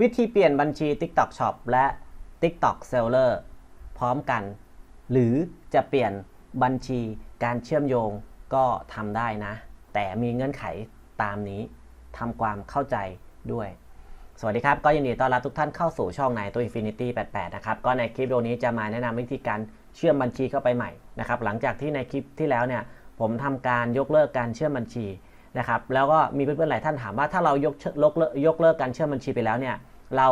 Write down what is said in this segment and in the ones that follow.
วิธีเปลี่ยนบัญชี TikTok Shop และ TikTok Seller พร้อมกัน หรือจะเปลี่ยนบัญชีการเชื่อมโยงก็ทำได้นะ แต่มีเงื่อนไขตามนี้ทำความเข้าใจด้วย สวัสดีครับ ก็ยินดีต้อนรับทุกท่านเข้าสู่ช่องนตัว Infinity 88 นะครับ ก็ในคลิปวิดีโอนี้จะมาแนะนำวิธีการเชื่อมบัญชีเข้าไปใหม่นะครับ หลังจากที่ในคลิปที่แล้วเนี่ยผมทำการยกเลิกการเชื่อมบัญชีนะครับแล้วก็มีเพื่อนๆหลายท่านถามว่าถ้าเรายกเลิกยกเลิกการเชื่อมบัญชีไปแล้วเนี่ย เรา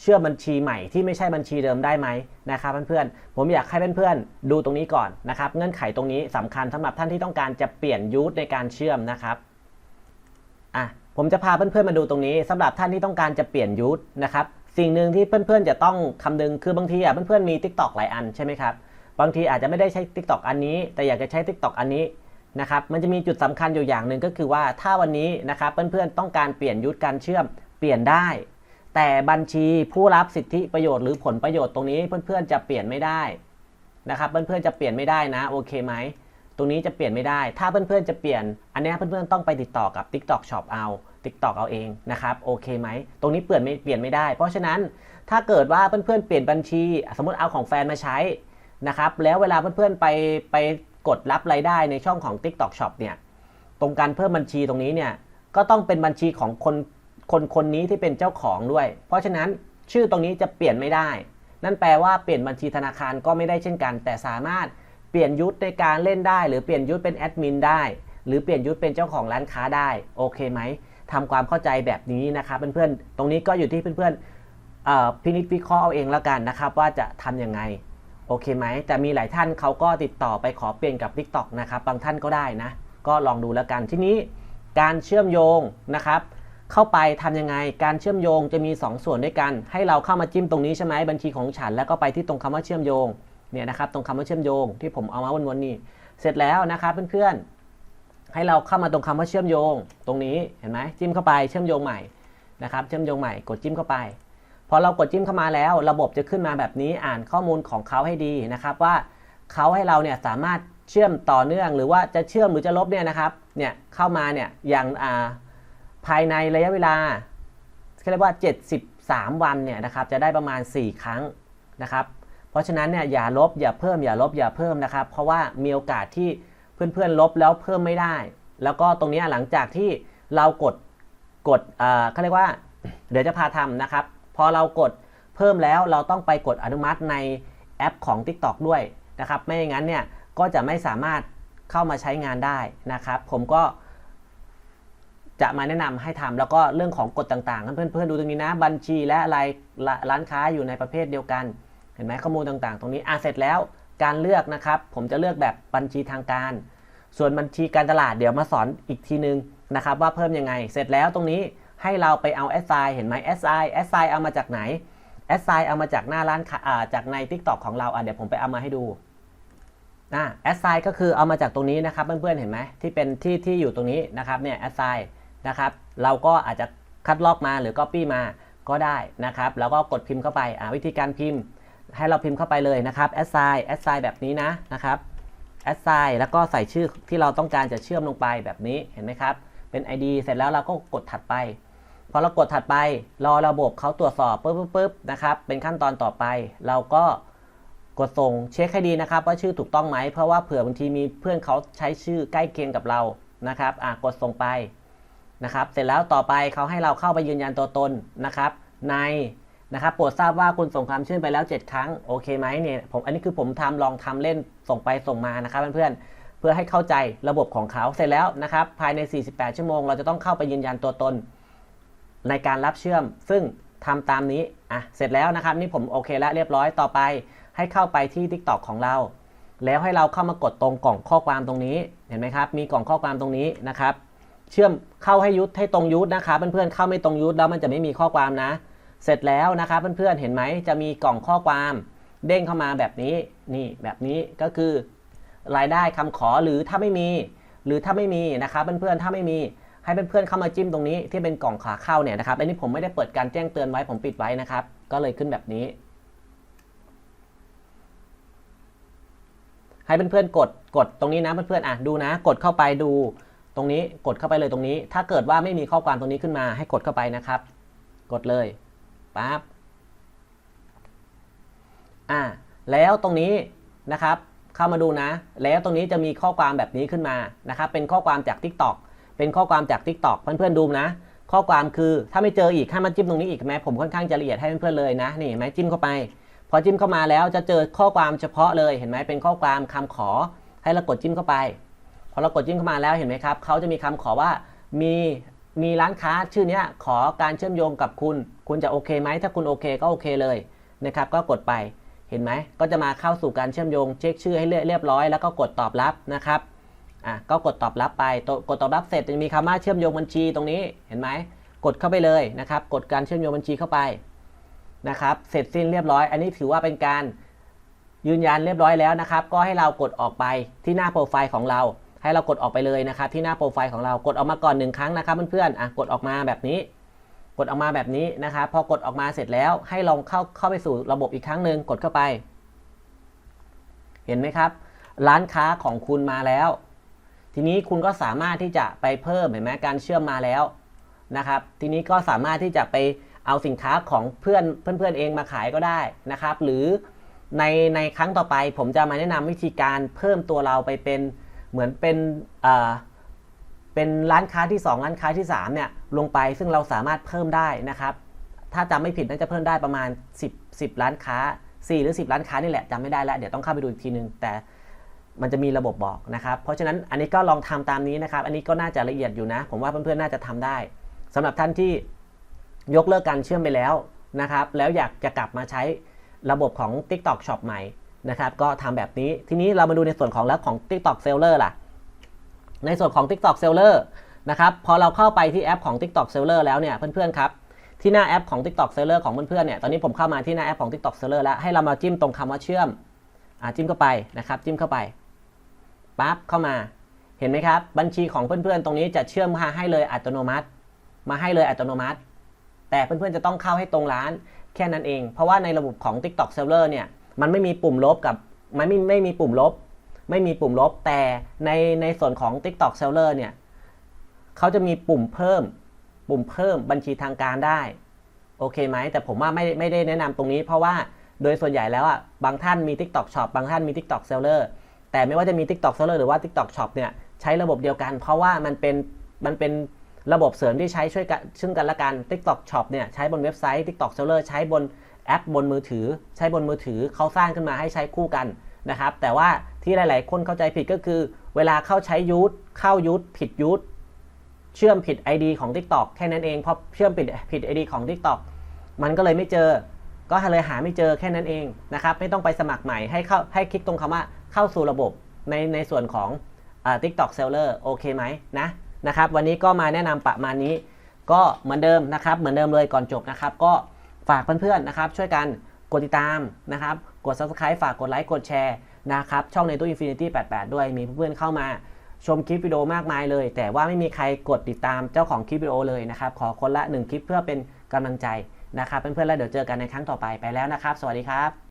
เชื่อมบัญชีใหม่ที่ไม่ใช่บัญชีเดิมได้ไหมนะครับเพื่อนๆ ผมอยากให้เพื่อนๆ ดูตรงนี้ก่อนนะครับเงื่อนไขตรงนี้สำคัญสำหรับท่านที่ต้องการจะเปลี่ยนยูทในการเชื่อมนะครับอะผมจะพาเพื่อนๆมาดูตรงนี้สำหรับท่านที่ต้องการจะเปลี่ยนยูทนะครับสิ่งหนึ่งที่เพื่อนๆจะต้องคำนึงคือบางทีอะเพื่อนๆมี Tik t o อกหลายอันใช่ไหมครับบางทีอาจจะไม่ได้ใช้ Tik t o อกอันนี้ แต่อยากจะใช้ Tik t o อกอันนี้นะครับมันจะมีจุดสำคัญอยู่อย่างหนึ่งก็คือว่าถ้าวันนี้นะครับเพื่อนๆต้องการเปลี่ยนยูทการเชื่อมเปลี่ยนได้ แต่บัญชีผู้รับสิทธิประโยชน์หรือผลประโยชน์ตรงนี้เพื่อนๆจะเปลี่ยนไม่ได้นะครับเพื่อนๆจะเปลี่ยนไม่ได้นะโอเคไหมตรงนี้จะเปลี่ยนไม่ได้ ถ้าเพื่อนๆจะเปลี่ยน อันนี้เพื่อนๆต้องไปติดต่อกับ TikTok Shop เอา TikTok เอาเองนะครับโอเคไหมตรงนี้เปลี่ยนไม่เปลี่ยนไม่ได้ เพราะฉะนั้นถ้าเกิดว่าเพื่อนๆเปลี่ยนบัญชี สมมติเอาของแฟนมาใช้นะครับแล้วเวลาเพื่อนๆไปไปกดรับรายได้ในช่องของ TikTok Shop เนี่ยตรงการเพิ่มบัญชีตรงนี้เนี่ยก็ต้องเป็นบัญชีของคน คนคนนี้ที่เป็นเจ้าของด้วย เพราะฉะนั้นชื่อตรงนี้จะเปลี่ยนไม่ได้ นั่นแปลว่าเปลี่ยนบัญชีธนาคารก็ไม่ได้เช่นกัน แต่สามารถเปลี่ยนยุทธในการเล่นได้ หรือเปลี่ยนยุทธเป็นแอดมินได้ หรือเปลี่ยนยุทธเป็นเจ้าของร้านค้าได้ โอเคไหมทำความเข้าใจแบบนี้นะครับเพื่อนๆ ตรงนี้ก็อยู่ที่เพื่อนๆพินิจวิเคราะห์เอาเองแล้วกันนะครับ ว่าจะทำยังไงโอเคไหมแต่มีหลายท่านเขาก็ติดต่อไปขอเปลี่ยนกับ TikTok นะครับบางท่านก็ได้นะ ก็ลองดูแล้วกันที่นี้การเชื่อมโยงนะครับ เข้าไปทำยังไง การเชื่อมโยงจะมี 2 ส่วนด้วยกัน ให้เราเข้ามาจิ้มตรงนี้ใช่ไหมบัญชีของฉัน แล้วก็ไปที่ตรงคำว่าเชื่อมโยงเนี่ยนะครับตรงคำว่าเชื่อมโยงที่ผมเอามาวนๆนี่เสร็จแล้วนะครับเพื่อนๆให้เราเข้ามาตรงคำว่าเชื่อมโยง ตรงนี้เห็นไหมจิ้มเข้าไปเชื่อมโยงใหม่นะครับเชื่อมโยงใหม่กดจิ้มเข้าไปพอเรากดจิ้มเข้ามาแล้ว ระบบจะขึ้นมาแบบนี้อ่านข้อมูลของเขาให้ดีนะครับว่าเขาให้เราเนี่ยสามารถเชื่อมต่อเนื่องหรือว่าจะเชื่อมหรือจะลบเนี่ยนะครับเนี่ยเข้ามาเนี่ยอย่างอ่า ภายในระยะเวลาเขาเรียกว่า 73 วันเนี่ยนะครับจะได้ประมาณ 4 ครั้งนะครับ เพราะฉะนั้นเนี่ยอย่าลบอย่าเพิ่มอย่าลบอย่าเพิ่มนะครับ เพราะว่ามีโอกาสที่เพื่อนๆลบแล้วเพิ่มไม่ได้ แล้วก็ตรงนี้หลังจากที่เรากดกดเอ่อเขาเรียกว่า เดี๋ยวจะพาทำนะครับ พอเรากดเพิ่มแล้วเราต้องไปกดอนุมัติในแอปของ TikTok ด้วยนะครับ ไม่อย่างนั้นเนี่ยก็จะไม่สามารถเข้ามาใช้งานได้นะครับ ผมก็ จะมาแนะนำให้ทำแล้วก็เรื่องของกฎต่างๆเพื่อนๆดูตรงนี้นะ บัญชีและอะไรร้านค้าอยู่ในประเภทเดียวกัน เห็นไหมข้อมูลต่างๆ ตรงนี้อะเสร็จแล้วการเลือกนะครับ ผมจะเลือกแบบบัญชีทางการ ส่วนบัญชีการตลาดเดี๋ยวมาสอนอีกทีนึงนะครับว่าเพิ่มยังไง เสร็จแล้วตรงนี้ให้เราไปเอา SI เห็นไหม SI SI เอามาจากไหน SI เอามาจากหน้าร้านค้าจากใน TikTok ของเราอะเดี๋ยวผมไปเอามาให้ดูนะ SI ก็คือเอามาจากตรงนี้นะครับเพื่อนๆเห็นไหมที่เป็นที่ที่อยู่ตรงนี้นะครับเนี่ย SI นะครับ เราก็อาจจะคัดลอกมาหรือ Copy มาก็ได้นะครับ แล้วก็กดพิมพ์เข้าไปอ่าวิธีการพิมพ์ ให้เราพิมพ์เข้าไปเลยนะครับ assign assign แบบนี้นะนะครับ assign แล้วก็ใส่ชื่อที่เราต้องการจะเชื่อมลงไปแบบนี้เห็นไหมครับ เป็น ID เสร็จแล้วเราก็กดถัดไป พอเรากดถัดไป รอระบบเขาตรวจสอบปุ๊บปุ๊บปุ๊บนะครับ เป็นขั้นตอนต่อไป เราก็กดส่งเช็คให้ดีนะครับ ว่าชื่อถูกต้องไหม เพราะว่าเผื่อบางทีมีเพื่อนเขาใช้ชื่อใกล้เคียงกับเรานะครับอะกดส่งไป นะครับ เสร็จแล้วต่อไปเขาให้เราเข้าไปยืนยันตัวตนนะครับ ในนะครับโปรดทราบว่าคุณส่งความชื่นไปแล้ว 7 ครั้งโอเคไหมเนี่ยผมอันนี้คือผมทำลองทำเล่นส่งไปส่งมานะครับเพื่อนๆเพื่อให้เข้าใจระบบของเขาเสร็จแล้วนะครับ ภายใน 48 ชั่วโมง เราจะต้องเข้าไปยืนยันตัวตน ในการรับเชื่อม ซึ่งทำตามนี้อะเสร็จแล้วนะครับ นี่ผมโอเคแล้วเรียบร้อยต่อไป ให้เข้าไปที่ TikTok ของเรา แล้วให้เราเข้ามากดตรงกล่องข้อความตรงนี้เห็นไหมครับ มีกล่องข้อความตรงนี้นะครับ เชื่อมเข้าให้ยุทธให้ตรงยุทธนะครับเพื่อนๆเข้าไม่ตรงยุทธแล้วมันจะไม่มีข้อความนะ เสร็จแล้วนะครับเพื่อนๆเห็นไหมจะมีกล่องข้อความเด้งเข้ามาแบบนี้นี่แบบนี้ก็คือ รายได้คำขอหรือถ้าไม่มี หรือถ้าไม่มีนะครับเพื่อนๆถ้าไม่มีให้เพื่อนๆเข้ามาจิ้มตรงนี้ที่เป็นกล่องขาเข้าเนี่ยนะครับอันนี้ผมไม่ได้เปิดการแจ้งเตือนไว้ผมปิดไว้นะครับ ก็เลยขึ้นแบบนี้ ให้เพื่อนๆกดกดตรงนี้นะเพื่อนๆอะดูนะ กดเข้าไปดู ตรงนี้กดเข้าไปเลยตรงนี้ ถ้าเกิดว่าไม่มีข้อความตรงนี้ขึ้นมาให้กดเข้าไปนะครับ กดเลยปั๊บอ่าแล้วตรงนี้นะครับ เข้ามาดูนะ แล้วตรงนี้จะมีข้อความแบบนี้ขึ้นมานะครับ เป็นข้อความจาก TikTok เป็นข้อความจาก TikTok เพื่อนๆดูนะ ข้อความคือถ้าไม่เจออีกให้มาจิ้มตรงนี้อีกไหมผมค่อนข้างจะละเอียดให้เพื่อนๆเลยนะนี่ไหมจิ้มเข้าไป พอจิ้มเข้ามาแล้วจะเจอข้อความเฉพาะเลยเห็นไหมเป็นข้อความคำขอให้เรากดจิ้มเข้าไป อเรากดจิ้มเข้ามาแล้วเห็นไหมครับเขาจะมีคำขอว่ามีมีร้านค้าชื่อเนี้ยขอการเชื่อมโยงกับคุณ คุณจะโอเคไหมถ้าคุณโอเคก็โอเคเลยนะครับ ก็กดไปเห็นไหมก็จะมาเข้าสู่การเชื่อมโยง เช็คชื่อให้เรียบร้อย แล้วก็กดตอบรับนะครับอะก็กดตอบรับไปกดตอบรับเสร็จจะมีคำว่าเชื่อมโยงบัญชีตรงนี้เห็นไหมกดเข้าไปเลยนะครับ กดการเชื่อมโยงบัญชีเข้าไปนะครับ เสร็จสิ้นเรียบร้อย อันนี้ถือว่าเป็นการยืนยันเรียบร้อยแล้วนะครับ ก็ให้เรากดออกไปที่หน้าโปรไฟล์ของเรา ให้เรากดออกไปเลยนะครับที่หน้าโปรไฟล์ของเรากดออกมาก่อนหนึ่งครั้งนะครับเพื่อนๆอะกดออกมาแบบนี้ กดออกมาแบบนี้นะครับพอกดออกมาเสร็จแล้วให้ลองเข้าเข้าไปสู่ระบบอีกครั้งหนึ่งกดเข้าไป เห็นไหมครับ ร้านค้าของคุณมาแล้ว ทีนี้คุณก็สามารถที่จะไปเพิ่มเห็นไหมการเชื่อมมาแล้วนะครับทีนี้ก็สามารถที่จะไปเอาสินค้าของเพื่อนเพื่อนๆเองมาขายก็ได้นะครับ หรือในในครั้งต่อไปผมจะมาแนะนำวิธีการเพิ่มตัวเราไปเป็น เหมือนเป็นเป็นร้านค้าที่ 2 ร้านค้าที่3เนี่ยลงไปซึ่งเราสามารถเพิ่มได้นะครับ ถ้าจำไม่ผิดน่าจะเพิ่มได้ประมาณ 10 10ร้านค้า 4 หรือ 10 ร้านค้านี่แหละจำไม่ได้แล้ว เดี๋ยวต้องเข้าไปดูอีกทีนึง แต่มันจะมีระบบบอกนะครับ เพราะฉะนั้นอันนี้ก็ลองทำตามนี้นะครับ อันนี้ก็น่าจะละเอียดอยู่นะ ผมว่าเพื่อนๆน่าจะทำได้สำหรับท่านที่ยกเลิกการเชื่อมไปแล้วนะครับ แล้วอยากจะกลับมาใช้ระบบของ TikTok Shop ใหม่ นะครับก็ทำแบบนี้ทีนี้เรามาดูในส่วนของแล้วของ TikTok Seller ล่ะ ในส่วนของ TikTok Seller นะครับพอเราเข้าไปที่แอปของ TikTok Seller แล้วเนี่ยเพื่อนๆครับที่หน้าแอปของ TikTok Seller ของเพื่อนๆเนี่ยตอนนี้ผมเข้ามาที่หน้าแอปของ TikTok Seller แล้วให้เรามาจิ้มตรงคำว่าเชื่อมอ่าจิ้มเข้าไปนะครับจิ้มเข้าไปปั๊บเข้ามาเห็นไหมครับ บัญชีของเพื่อนๆ ตรงนี้จะเชื่อมมาให้เลยอัตโนมัติ มาให้เลยอัตโนมัติ แต่เพื่อนๆ จะต้องเข้าให้ตรงร้านแค่นั้นเอง เพราะว่าในระบบของ TikTok Seller เนี่ย มันไม่มีปุ่มลบกับมันไม่ไม่มีปุ่มลบ ไม่มีปุ่มลบแต่ในในส่วนของ TikTok Seller เนี่ยเขาจะมีปุ่มเพิ่ม ปุ่มเพิ่มบัญชีทางการได้ โอเคไหมแต่ผมว่าไม่ไม่ได้แนะนำตรงนี้ เพราะว่าโดยส่วนใหญ่แล้วอะบางท่านมี TikTok Shop บางท่านมี TikTok Seller แต่ไม่ว่าจะมี TikTok Seller หรือว่า TikTok Shop เนี่ยใช้ระบบเดียวกัน เพราะว่ามันเป็นมันเป็นระบบเสริมที่ใช้ช่วยกันซึ่งกันและกัน TikTok Shop เนี่ยใช้บนเว็บไซต์ TikTok Seller ใช้บน แอปบนมือถือ ใช้บนมือถือเขาสร้างขึ้นมาให้ใช้คู่กันนะครับ แต่ว่าที่หลาย ๆ คนเข้าใจผิดก็คือ เวลาเข้าใช้ยูทเข้ายูทผิดยูทเชื่อมผิด ID ของ TikTok แค่นั้นเองเพราะเชื่อมผิดผิด ID ของ TikTok มันก็เลยไม่เจอ ก็เลยหาไม่เจอแค่นั้นเองนะครับ ไม่ต้องไปสมัครใหม่ให้เข้าให้คลิกตรงคำว่าเข้าสู่ระบบในในส่วนของอ่า TikTok Seller โอเคไหมนะนะครับ วันนี้ก็มาแนะนำประมาณนี้ ก็เหมือนเดิมนะครับ เหมือนเดิมเลยก่อนจบนะครับก็ ฝากเพื่อนๆนะครับช่วยกันกดติดตามนะครับ กด Subscribe ฝากกดไลค์กดแชร์นะครับ ช่องในตู้ Infinity 88 ด้วยมีเพื่อนๆเข้ามาชมคลิปวิดีโอมากมายเลย แต่ว่าไม่มีใครกดติดตามเจ้าของคลิปวิดีโอเลยนะครับ ขอคนละ 1 คลิปเพื่อเป็นกำลังใจนะครับเพื่อนๆแล้วเดี๋ยวเจอกันในครั้งต่อไปไปแล้วนะครับ สวัสดีครับ